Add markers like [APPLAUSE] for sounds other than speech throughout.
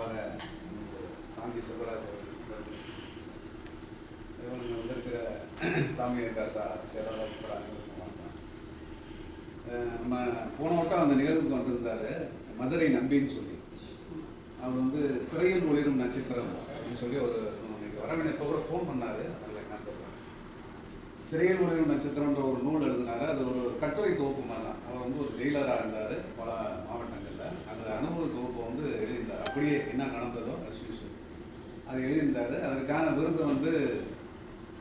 அப்பாக சாந்தி செல்வராஜ் அவர்கள். இவங்க வந்திருக்கிற தாமிய காசா செயலாளர் உட்பட நம்ம போன வட்டம் அந்த நிகழ்வுக்கு வந்திருந்தாரு மதுரை நம்பின்னு சொல்லி. அவர் வந்து சிறையில் ஒளிரும் நட்சத்திரம் அப்படின்னு சொல்லி ஒரு வரவினைப்போ இப்போ கூட ஃபோன் பண்ணாரு. அதில் காத்திருக்கேன் சிறையில் ஒளிரும் நட்சத்திரம்ன்ற ஒரு நூல் எழுதினார். அது ஒரு கட்டுரை தொகுப்பு மாதிரி தான். அவர் வந்து ஒரு ஜெயிலராக இருந்தார். பல மாவட்டங்களில். அந்த அனுபவ தொகுப்பு அப்படியே என்ன நடந்ததோ அஸ் யூஸ்வல் அதை எழுதியிருந்தாரு. அதற்கான விருது வந்து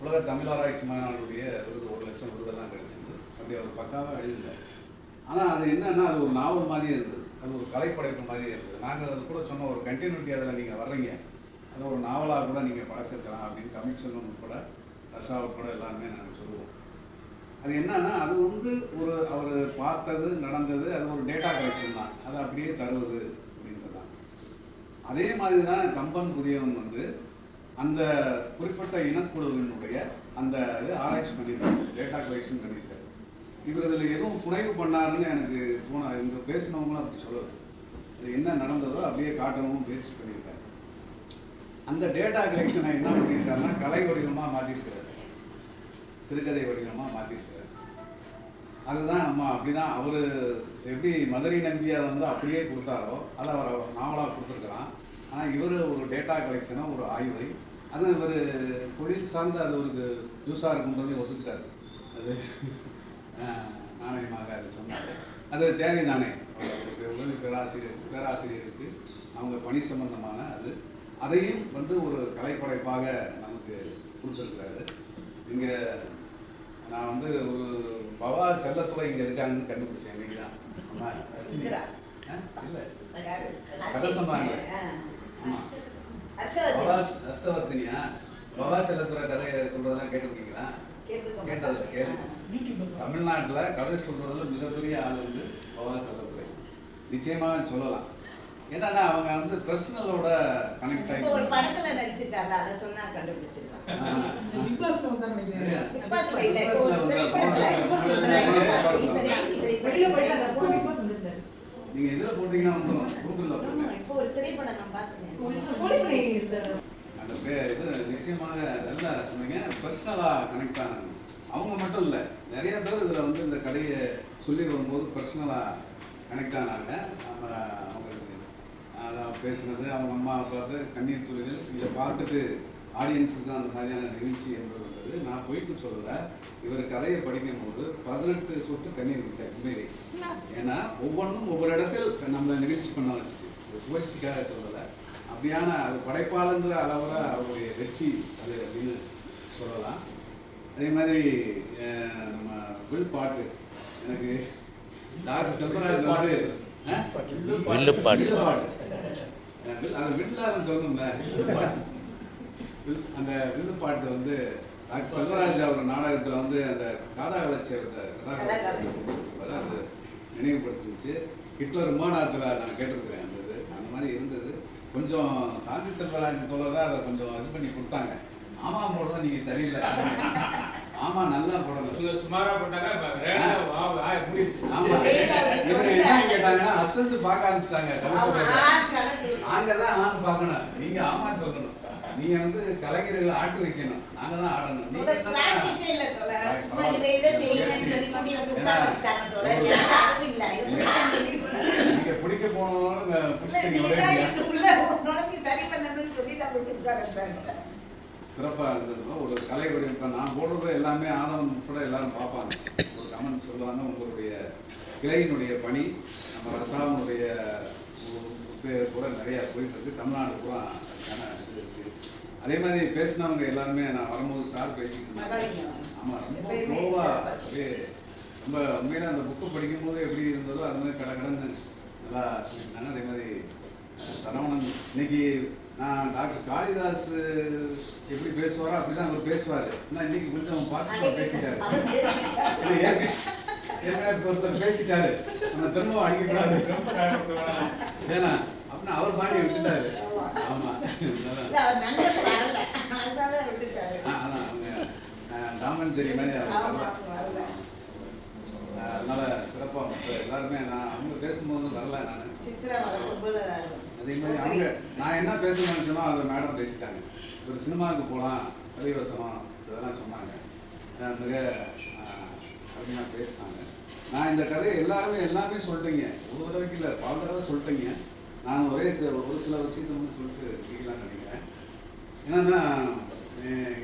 உலக தமிழ் ஆராய்ச்சி மாநாடுடைய விருது ஒரு லட்சம் விருதெல்லாம் கிடைச்சிது அப்படி அவர் பக்காவாக எழுதியிருந்தார் ஆனால் அது என்னன்னா அது ஒரு நாவல் மாதிரியே இருந்தது. அது ஒரு கலைப்படைப்பு மாதிரியே இருந்தது. நாங்கள் அது கூட சொன்ன ஒரு கண்டினியூட்டி அதில் நீங்கள் வர்றீங்க. அது ஒரு நாவலாக கூட நீங்கள் படைச்சிருக்கலாம் அப்படின்னு கமிஷனும் உட்பட ரசா உட்பட எல்லாருமே நாங்கள் சொல்லுவோம். அது என்னன்னா அது வந்து ஒரு அவர் பார்த்தது நடந்தது அது ஒரு டேட்டா கலெக்ஷன் தான். அதை அப்படியே தருவது. அதே மாதிரி தான் கம்பன் புதியவன் வந்து அந்த குறிப்பிட்ட இனக்குழுவினுடைய அந்த இது ஆராய்ச்சி பண்ணியிருக்காரு டேட்டா கலெக்ஷன் பண்ணியிருக்காரு. இவர் இதில் எதுவும் புனைவு பண்ணாருன்னு எனக்கு தோணா இவங்க பேசினவங்களும் அப்படி சொல்லுது அது என்ன நடந்ததோ அப்படியே காட்டவும் முயற்சி பண்ணியிருக்காரு. அந்த டேட்டா கலெக்ஷனை என்ன பண்ணியிருக்காருன்னா கலை வடிவமாக மாற்றிருக்கிறாரு சிறுகதை வடிவமாக மாற்றிருக்கிறார் அதுதான் நம்ம அப்படிதான் அவர் எப்படி மதுரை நம்பி அதை வந்து அப்படியே கொடுத்தாரோ அதை அவர் நாவலாக கொடுத்துருக்கலாம். ஆனால் இவர் ஒரு டேட்டா கலெக்ஷனை ஒரு ஆய்வை அது இவர் தொழில் சார்ந்து அது ஒரு யூஸாக இருக்குன்றதை ஒத்துக்கிட்டாரு அது நாணயமாக அது சொன்னார் அது தேவைதானே அவருக்கு உதவி பேராசிரியர் பேராசிரியருக்கு அவங்க பணி சம்பந்தமான அது அதையும் வந்து ஒரு கலைப்படைப்பாக நமக்கு கொடுத்துருக்கிறாரு இங்கே நான் வந்து ஒரு பவா செல்லத்துறை இங்கே இருக்காங்கன்னு கண்டுபிடிச்சேன் தான். ஆ? இல்ல? கதை சொன்னாங்க. ஆ. ஆமா. ஹர்ஷவர்தன். பவா ஹர்ஷவர்தினியா பவா செல்லத்துறை கதையை சொல்றதெல்லாம் கேட்டிருக்கீங்களா. கேட்டதில்ல, கேளு. ஆ. தமிழ்நாட்டுல கதை சொல்றதுல மிகப்பெரிய ஆள் வந்து பவா செல்லத்துறை. நிச்சயமாக சொல்லலாம். என்னன்னா அவங்க வந்து பர்சனலோட கனெக்ட் இப்போ ஒரு ஆகி படத்துல நடிச்சிருக்காரு அதை சொன்னா கண்டுபிடிச்சிருக்கான் பிக் பாஸ்ல வந்தா நினைக்கிறேன். பிக் பாஸ்ல இல்ல இப்போ ஒரு திரைப்படத்துல. பிக் பாஸ்ல வெளியில போயிட்டு அந்த பொண்ணு பிக் பாஸ் வந்திருந்தாரு. நீங்க இதுல போட்டீங்கன்னா வந்துடும் கூகுள்ல இப்போ ஒரு திரைப்படம் நான் பார்த்தேன். அந்த பேர் இது நிச்சயமாக நல்லா சொன்னீங்க. பர்சனலாக கனெக்ட் ஆனாங்க அவங்க மட்டும் இல்லை நிறைய பேர் இதில் வந்து இந்த கதையை சொல்லி வரும்போது பர்சனலாக கனெக்ட் ஆனாங்க. நம்ம அவங்களுக்கு அதான் பேசுனது அவங்க அம்மா பார்த்து கண்ணீர் துறையில் இதை பார்த்துட்டு ஆடியன்ஸுக்கு அந்த மாதிரியான நிகழ்ச்சி என்பது வந்தது. நான் போயிட்டு சொல்லலை. இவர் கதையை படிக்கும் போது பதினெட்டு சொட்டு கண்ணீர் விட்டேன் உண்மையிலே. ஏன்னா ஒவ்வொன்றும் ஒவ்வொரு இடத்தில் நம்ம நிகழ்ச்சி பண்ண வச்சுட்டு புகழ்ச்சிக்காக சொல்லலை. அப்படியான அது படைப்பாளன்ற அளவில் அவருடைய வெற்றி அது அப்படின்னு சொல்லலாம். அதே மாதிரி நம்ம வில் பாட்டு. எனக்கு டாக்டர் செல்வராஜ். அஹ், வில்- அது வில்லான்னு சொல்லணும்ல. அந்த வில்லுப்பாட்டு வந்து டாக்டர் செல்வராஜ் அவர் நாடகத்தில் வந்து அந்த காதாகலட்சியத்தை கதாகலட்சியத்தை அது நினைவுபடுத்துச்சு ஹிட்லர் விமானத்தில் நான் கேட்டிருக்கிறேன் அந்த இது. அந்த மாதிரி இருந்தது. கொஞ்சம் சாந்தி செல்வராஜ் தோழர் அதை கொஞ்சம் இது பண்ணி கொடுத்தாங்க. ஆமா போடுறது நீங்க சரியில்லை. ஆமா நல்லா போடணும். சுமாரா போட்டாங்க [LAUGHS] கேட்டாங்கன்னா அசந்து பார்க்க ஆரம்பிச்சாங்க. நாங்க தான் ஆண் பார்க்கணும். நீங்க ஆமா சொல்லணும். நீங்க வந்து கலைஞர்களை ஆட்டு வைக்கணும். நாங்க தான் ஆடணும். நீங்க பிடிக்க போனவங்க பிடிச்சிட்டீங்க நீங்க ஒரே தான் அடியா. இதுக்கு உள்ள உனக்கு சரி பண்ணணும்னு சொல்லி தான் கொண்டு உட்கார வச்சாங்க. சிறப்பா இருந்ததுல ஒரு கலை வடிவம் நான் போடுறது எல்லாமே ஆனவன் உட்பட எல்லாரும் பார்ப்பாங்க ஒரு கமெண்ட் சொல்லுவாங்க உங்களுடைய கிளையினுடைய பணி நம்ம ரசாவனுடைய பேர் கூட நிறைய போயிட்டு இருக்கு தமிழ்நாடு கூட அதுக்கான இது இருக்கு அதே மாதிரி பேசினவங்க எல்லாருமே நான் வரும்போது சார் பேசிட்டு இருந்தாங்க. மகாலிங்கம். ஆமா ரொம்ப அப்படியே ரொம்ப உண்மையில அந்த புக்கு படிக்கும் போது எப்படி இருந்ததோ அது மாதிரி கடை கடந்து நல்லா சொல்லியிருந்தாங்க அதே மாதிரி சரவணன் இன்னைக்கு நான் டாக்டர் காளிதாஸ் எப்படி பேசுவாரோ அப்படிதான் அவர் பேசுவாரு. ஆனா இன்னைக்கு கொஞ்சம் பாசிட்டிவா பேசிட்டாரு. ஏற்கனவே ஒருத்தர் பேசிட்டாரு. நம்ம திரும்ப அடிக்கக்கூடாது. ஏன்னா அப்படின்னா அவர் பாடி விட்டுட்டாரு. ஆமா. ஆமா இல்ல, அவர் நண்பர் வரல. அதனால விட்டுட்டாரு. ஆ, அதான் அவங்க தாமன் தெரிய மாதிரி அதனால சிறப்பா மற்ற எல்லாருமே நான் அவங்க பேசும்போது வரல நான். அதே மாதிரி அவங்க நான் என்ன பேச நினைச்சனோ அதை மேடம் பேசிட்டாங்க. ஒரு சினிமாவுக்கு போகலாம் கதைவசனம் இதெல்லாம் சொன்னாங்க. மிக அப்படின்னா பேசினாங்க. நான் இந்த கதையை எல்லாருமே எல்லாமே சொல்லிட்டீங்க. ஒரு தடவைக்கு இல்லை பல தடவை சொல்லிட்டீங்க. நான் ஒரே சில ஒரு சில விஷயத்தை வந்து சொல்லிட்டு இருக்கலாம்னு நினைக்கிறேன். என்னன்னா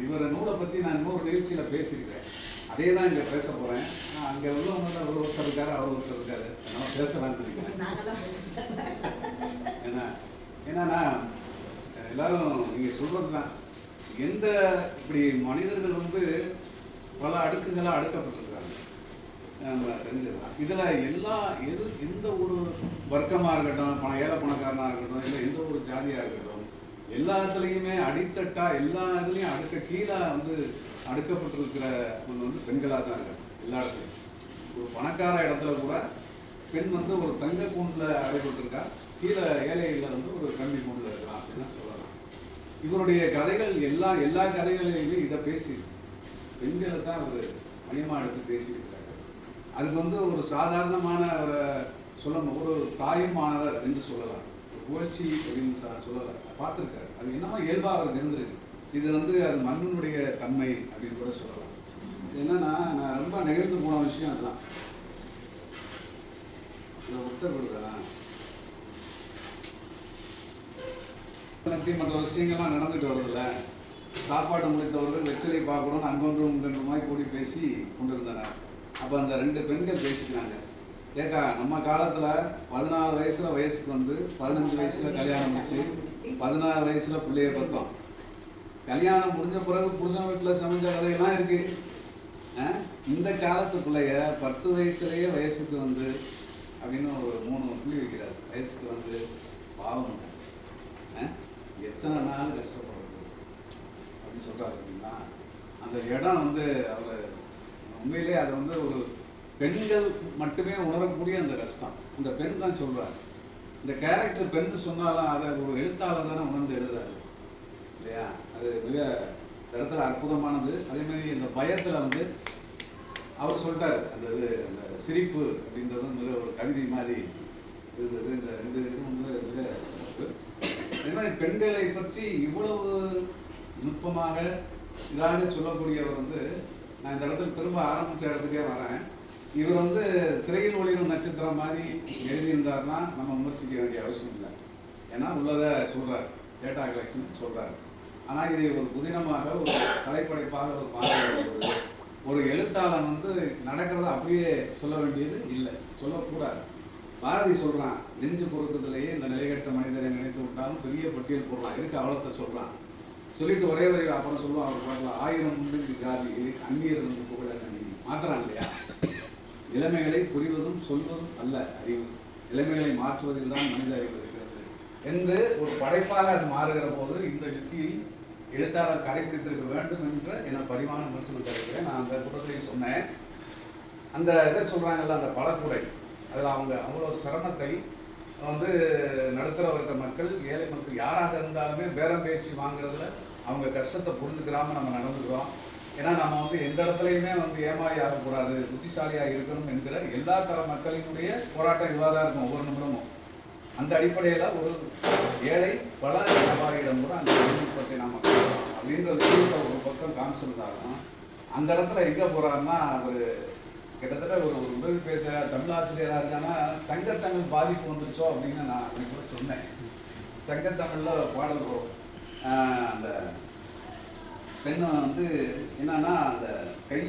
இவரை நூலை பற்றி நான் இன்னொரு நிகழ்ச்சியில் பேசியிருக்கிறேன் அதே தான் இங்கே பேச போகிறேன் அங்கே உள்ளவங்க ஒரு ஒருத்தர் இருக்காரு அவர் ஒருத்தர் இருக்காரு. அதனால பேசலாம்னு நினைக்கிறேன். என்ன? ஏன்னா என்னன்னா எல்லாரும் நீங்கள் சொல்கிறது தான் எந்த இப்படி மனிதர்கள் வந்து பல அடுக்குகளாக அடுக்கப்பட்டிருக்காங்க? நம்ம இதில் எல்லா எது எந்த ஒரு வர்க்கமாக இருக்கட்டும் பண ஏழை பணக்காரனாக இருக்கட்டும் இல்லை எந்த ஒரு ஜாதியாக இருக்கட்டும் எல்லாத்துலேயுமே அடித்தட்டா எல்லா இதுலேயும் அடுக்க கீழே வந்து அடுக்கப்பட்டிருக்கிறவங்க வந்து பெண்களாக தான் இருக்காங்க எல்லா இடத்துலையும். ஒரு பணக்கார இடத்துல கூட பெண் வந்து ஒரு தங்க கூண்டில் அடைபட்டிருக்கா கீழே ஏழைகளில் வந்து ஒரு கம்மி கூண்டில் இருக்கலாம் அப்படின்னு சொல்லலாம். இவருடைய கதைகள் எல்லா எல்லா கதைகளையுமே இதை பேசி பெண்களை தான் அவர் மையமாக எடுத்து பேசியிருக்கிறாரு அதுக்கு வந்து ஒரு சாதாரணமான ஒரு சொல்ல ஒரு தாயுமானவர் என்று சொல்லலாம். புகழ்ச்சி அப்படின்னு சொல்லலாம். பார்த்துருக்காரு. அது என்னமோ இயல்பாக அவர் இருந்திருக்கு. இது வந்து அது மண்ணினுடைய தன்மை அப்படின்னு கூட சொல்லலாம். என்னன்னா நான் ரொம்ப நெகிழ்ந்து போன விஷயம் அதுதான். இதை கொடுக்குறேன் மற்ற விஷயங்கள்லாம் நடந்துட்டு வருதுல்ல சாப்பாடு முடித்தவர்கள் வெற்றிலை பார்க்கணும்னு அங்கொன்றும் இங்கொன்றுமாய் கூடி பேசி கொண்டிருந்தனர். அப்போ அந்த ரெண்டு பெண்கள் பேசிக்கிறாங்க ஏக்கா நம்ம காலத்தில் பதினாலு வயசுல வயசுக்கு வந்து பதினஞ்சு வயசுல கல்யாணம் முடிச்சு பதினாறு வயசுல பிள்ளைய பார்த்தோம். கல்யாணம் முடிஞ்ச பிறகு புருஷன் வீட்டில் சமைச்ச கதையெல்லாம் இருக்கு. இந்த காலத்து பிள்ளைய பத்து வயசுலயே வயசுக்கு வந்து அப்படின்னு ஒரு மூணு புள்ளி வைக்கிறார். வயசுக்கு வந்து பாவம் ஆ? எத்தனை நாள் கஷ்டப்படுறது? அப்படின்னு சொல்கிறாரு அப்படின்னா அந்த இடம் வந்து அவர் உண்மையிலே அது வந்து ஒரு பெண்கள் மட்டுமே உணரக்கூடிய அந்த கஷ்டம். அந்த பெண் தான் சொல்கிறார் இந்த கேரக்டர் பெண் சொன்னாலும் அதை ஒரு எழுத்தாளர் தானே உணர்ந்து எழுதுறாரு. இல்லையா? அது மிக இடத்துல அற்புதமானது. அதே மாதிரி இந்த பயத்தில் வந்து அவர் சொல்லிட்டாரு. அந்த இது சிரிப்பு அப்படின்றது மிக ஒரு கவிதை மாதிரி இருந்தது. இந்த ரெண்டு இதுவும் வந்து மிக சிறப்பு. அதே மாதிரி பெண்களை பற்றி இவ்வளவு நுட்பமாக இதாக சொல்லக்கூடியவர் வந்து நான் இந்த இடத்துல திரும்ப ஆரம்பித்த இடத்துக்கே வரேன். இவர் வந்து சிறையில் ஒளிரும் நட்சத்திரம் மாதிரி எழுதியிருந்தார்னா நம்ம விமர்சிக்க வேண்டிய அவசியம் இல்லை. ஏன்னா உள்ளதை சொல்கிறார் டேட்டா கலெக்ஷன் சொல்கிறார் ஆனால் இதை ஒரு புதினமாக ஒரு கலைப்படைப்பாக ஒரு மாற்றம் ஒரு எழுத்தாளன் வந்து நடக்கிறத அப்படியே சொல்ல வேண்டியது இல்லை. சொல்லக்கூடாது. பாரதி சொல்கிறான் நெஞ்சு பொருத்தத்திலேயே இந்த நிலைகட்ட மனிதரை நினைத்து விட்டாலும் பெரிய பட்டியல் போடலாம். இருக்கு அவலத்தை சொல்கிறான் சொல்லிட்டு ஒரே வரையில் அப்புறம் சொல்லுவோம் அவர் பாடலாம் ஆயிரம் உண்டு ஜாதி அந்நியர் வந்து புகழ கண்ணி இல்லையா? இளமைகளை புரிவதும் சொல்வதும் அல்ல அறிவு. இளமைகளை மாற்றுவதில் தான் மனித அறிவு இருக்கிறது. என்று ஒரு படைப்பாக அது மாறுகிற போது இந்த யுக்தியை எழுத்தாளர் கடைபிடித்திருக்க வேண்டும் என்ற என பரிமாண விமர்சனம் தருகிறேன் நான் அந்த கூட்டத்திலையும் சொன்னேன். அந்த இதை சொல்கிறாங்கல்ல அந்த பழக்குடை. அதில் அவங்க அவ்வளோ சிரமத்தை வந்து நடுத்தர வர்க்க மக்கள் ஏழை மக்கள் யாராக இருந்தாலுமே பேரம் பேசி வாங்குறதுல அவங்க கஷ்டத்தை புரிஞ்சுக்கிறாமல் நம்ம நடந்துக்கிறோம். ஏன்னா நம்ம வந்து எந்த இடத்துலையுமே வந்து ஏமாறி ஆகக்கூடாது. புத்திசாலியாக இருக்கணும் என்கிற எல்லா தர மக்களினுடைய போராட்டம் இதுவாக தான் இருக்கும் ஒவ்வொரு நிமிடமும். அந்த அடிப்படையில் ஒரு ஏழை பல வியாபாரியிடம் கூட அந்த தொழில்நுட்பத்தை நாம் அப்படின்ற விஷயத்தை ஒரு பக்கம் காமிச்சிருந்தாலும் அந்த இடத்துல எங்கே போகிறாருன்னா அவர் கிட்டத்தட்ட ஒரு ஒரு உதவி பேச தமிழ் ஆசிரியராக இருக்கான்னா சங்கத்தமிழ் பாதிப்பு வந்துருச்சோ அப்படின்னு நான் அன்னைக்கு கூட சொன்னேன். சங்கத்தமிழில் பாடல் வரும். அந்த பெண்ணை வந்து என்னன்னா அந்த கை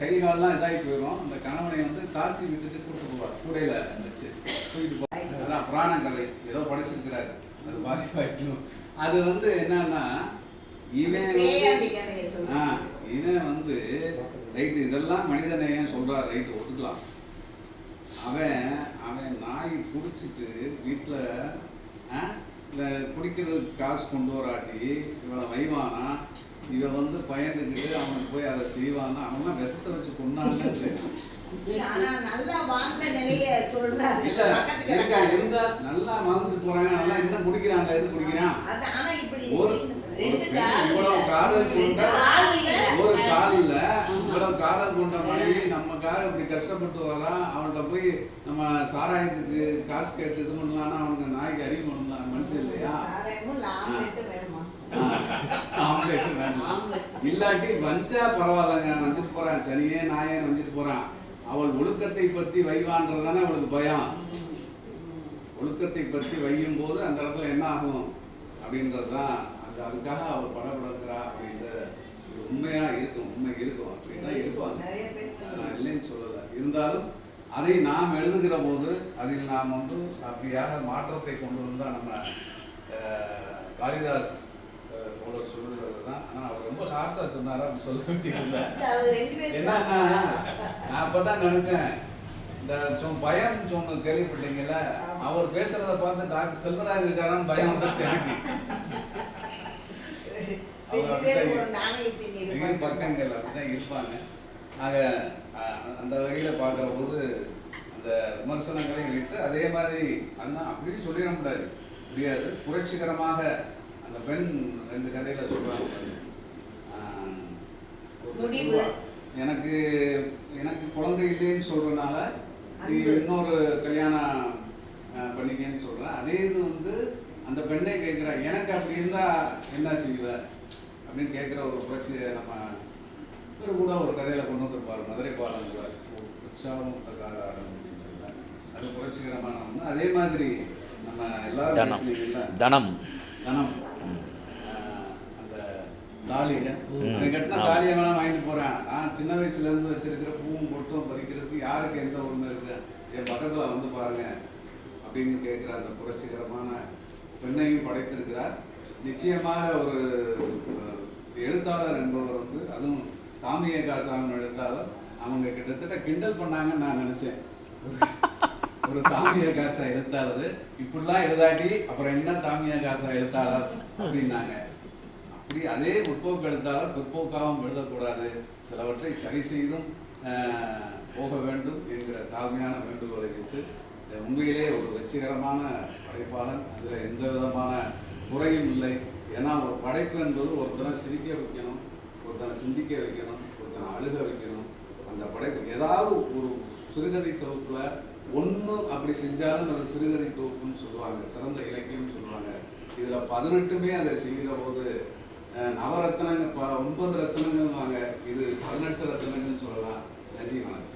கை கால்லாம் இதாகி போயிடும் அந்த கணவனை வந்து காசி விட்டுட்டு கூப்பிட்டு போவார். கூடையில வச்சு தூக்கிட்டு அதான் புராண கதை ஏதோ படிச்சிருக்கிறாரு. அது பாதிப்பாய்க்கும் அது வந்து என்னன்னா இவன் ஆ, இவன் வந்து ரைட்டு இதெல்லாம் மனிதநேயம் சொல்றார்? ரைட்டு ஒத்துக்கலாம். அவன் அவன் நாய் குடிச்சிட்டு வீட்டில் இல்லை குடிக்கிறதுக்கு காசு கொண்டு வராட்டி இவனை வைவானா? இவன் வந்து பயந்துக்கிட்டு அவனுக்கு போய் அதை செய்வானா? அவன்லாம் விஷத்தை வச்சு கொண்டான்னு நல்லா வாழ்ந்த நிலைய சொல்றாரு. நல்லா வாழ்ந்துட்டு போறாங்க நல்லா இருந்தா குடிக்கிறாங்க எது குடிக்கிறான்? காதல் கொண்ட ஒரு காலில் இவ்வளவு காதல் கொண்ட மனைவி நமக்காக இப்படி கஷ்டப்பட்டு வரான் அவன்கிட்ட போய் நம்ம சாராயத்துக்கு காசு கேட்டு இது பண்ணலாம்னா அவனுக்கு நாய்க்கு அறிவு பண்ணலாம் மனுஷன் இல்லையா? ஆம்லெட் வேணும்? இல்லாட்டி வந்தா பரவாயில்லங்க வந்துட்டு போறான் சனியே நாயே வந்துட்டு போறான். அவள் ஒழுக்கத்தை பத்தி வைவான்றதுதானே அவளுக்கு பயம். ஒழுக்கத்தை பற்றி வையும் போது அந்த இடத்துல என்ன ஆகும்? அப்படின்றது தான் அது அதுக்காக அவள் படப்படுக்கிறா அப்படின்ற ஒரு உண்மையா இருக்கும். உண்மை இருக்கும். அப்படின்னா இருக்கும். நான் இல்லைன்னு சொல்லலை. இருந்தாலும் அதை நாம் எழுதுகிற போது அதில் நாம் வந்து அப்படியாக மாற்றத்தை கொண்டு வந்தால் நம்ம காளிதாஸ் போலர் சொல்லுகிறது தான் ஆனால் அவர் ரொம்ப ஹார்ஸாக சொன்னார்? அப்படி சொல்ல வேண்டியதில்லை. என்னன்னா நான் அப்பதான் நினைச்சேன். இந்த சொ- பயம் சொன்ன கேள்விப்பட்டீங்கல்ல. அவர் பேசுறத பார்த்து டாக்டர் செல்வராஜ் இருக்காரான்னு பயம் வந்துருச்சு எனக்கு. இரு. பக்கங்கள் அப்படிதான் இருப்பாங்க. ஆக அந்த வகையில் பார்க்குற போது அந்த விமர்சனங்களை வைத்து அதே மாதிரி அதான் அப்படின்னு சொல்லிட முடியாது. முடியாது. புரட்சிகரமாக அந்த பெண் ரெண்டு கதையில ஒரு முடிவு. எனக்கு எனக்கு குழந்தை இல்லைன்னு சொல்றதுனால நீ. இன்னொரு கல்யாணம் பண்ணிக்கன்னு சொல்றேன் அதே இது வந்து அந்த பெண்ணே கேட்குறா எனக்கு அப்படி இருந்தா என்ன செய்வ? அப்படின்னு கேட்குற ஒரு புரட்சியை நம்ம இவர் கூட ஒரு கதையில கொண்டு வந்திருப்பார் மதுரை பாலம் கூட உற்சாகம் காரணம் அப்படின்றதுல அது புரட்சிகரமான ஒண்ணு. அதே மாதிரி நம்ம எல்லாரும் தனம். தனம். ம். அவன் கட்டின. தாலியை வேணா வாங்கிட்டு போறேன். நான் சின்ன வயசுல இருந்து வச்சிருக்கிற பூவும் பொட்டும் பறிக்கிறதுக்கு யாருக்கு எந்த உரிமை இருக்கு? என் பக்கத்துல வந்து பாருங்க அப்படின்னு கேட்கிற அந்த புரட்சிகரமான பெண்ணையும் படைத்திருக்கிறார். நிச்சயமாக ஒரு எழுத்தாளர் என்பவர் வந்து அதுவும் தாமிய காசாவின் எழுத்தாளர். அவங்க கிட்டத்தட்ட கிண்டல் பண்ணாங்கன்னு நான் நினைச்சேன். ஒரு தாமிய காசா எழுத்தாளர். இப்படிலாம் எழுதாட்டி அப்புறம் என்ன தாமிய காசா எழுத்தாளர் அப்படின்னாங்க. இப்படி அதே முற்போக்கு எழுத்தாளர் பிற்போக்காகவும் எழுதக்கூடாது. சிலவற்றை சரி செய்தும் போக வேண்டும் என்கிற தாழ்மையான வேண்டுகோளை வைத்து உண்மையிலே ஒரு வெற்றிகரமான படைப்பாளன். அதில் எந்த விதமான குறையும் இல்லை. ஏன்னா ஒரு படைப்பு என்பது ஒருத்தனை சிரிக்க வைக்கணும் ஒருத்தனை சிந்திக்க வைக்கணும் ஒருத்தனை அழுக வைக்கணும். அந்த படைப்பு ஏதாவது ஒரு சிறுகதை தொகுப்பில் ஒன்று அப்படி செஞ்சாலும் அது சிறுகதை தொகுப்புன்னு சொல்லுவாங்க. சிறந்த இலக்கியம்னு சொல்லுவாங்க. இதில் பதினெட்டுமே அதை செய்கிற போது நவரத்னங்கள் ப- ஒன்பது ரத்னங்கள் வாங்க இது பதினெட்டு ரத்னங்கள்னு சொல்லலாம். நன்றி வணக்கம்.